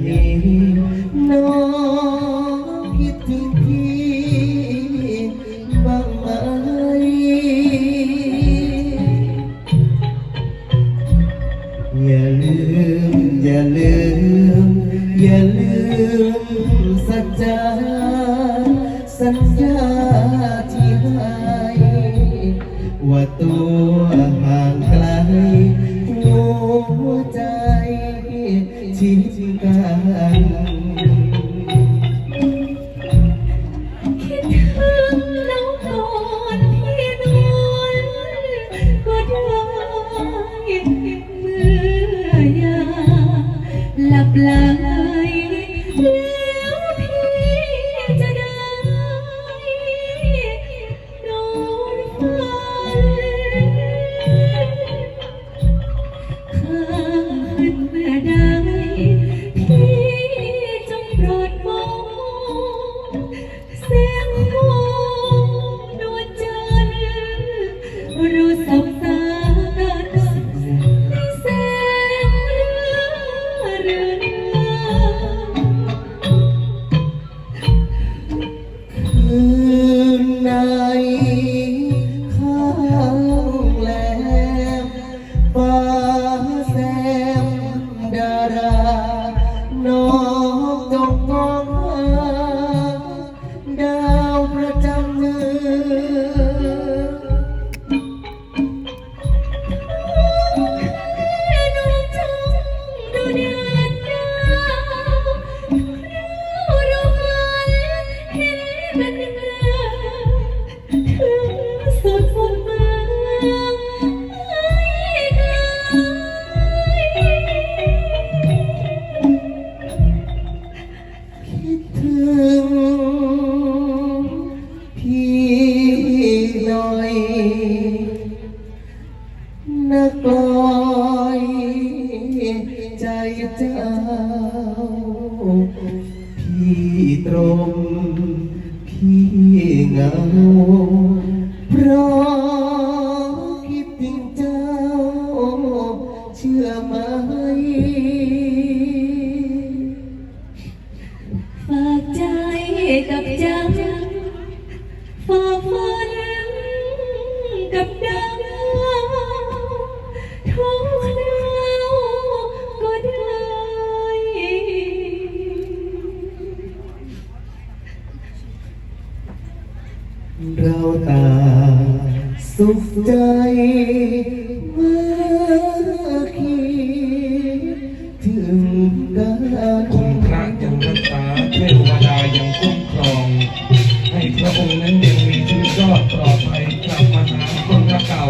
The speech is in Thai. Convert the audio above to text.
น้องคิดที่บ้างไหมอย่าลืมอย่าลืมอย่าลืมสัจจาสัญญาที่ให้ว่าตัวห่างไกลหัวใจ ไหลแล้วพี่จะได้นอนฝันข้างเมื่อ ถึง พี่หน่อย นักลอยใจเจ้า พี่ตรง พี่เหงาเพราะ กับจ้าฝากฝันกับดาวทุกคราวก็ได้เราตาสุขใจ พระองค์นั้นยังมีชีวิตรอดปลอดภัยกลับมาหาคนรักเก่า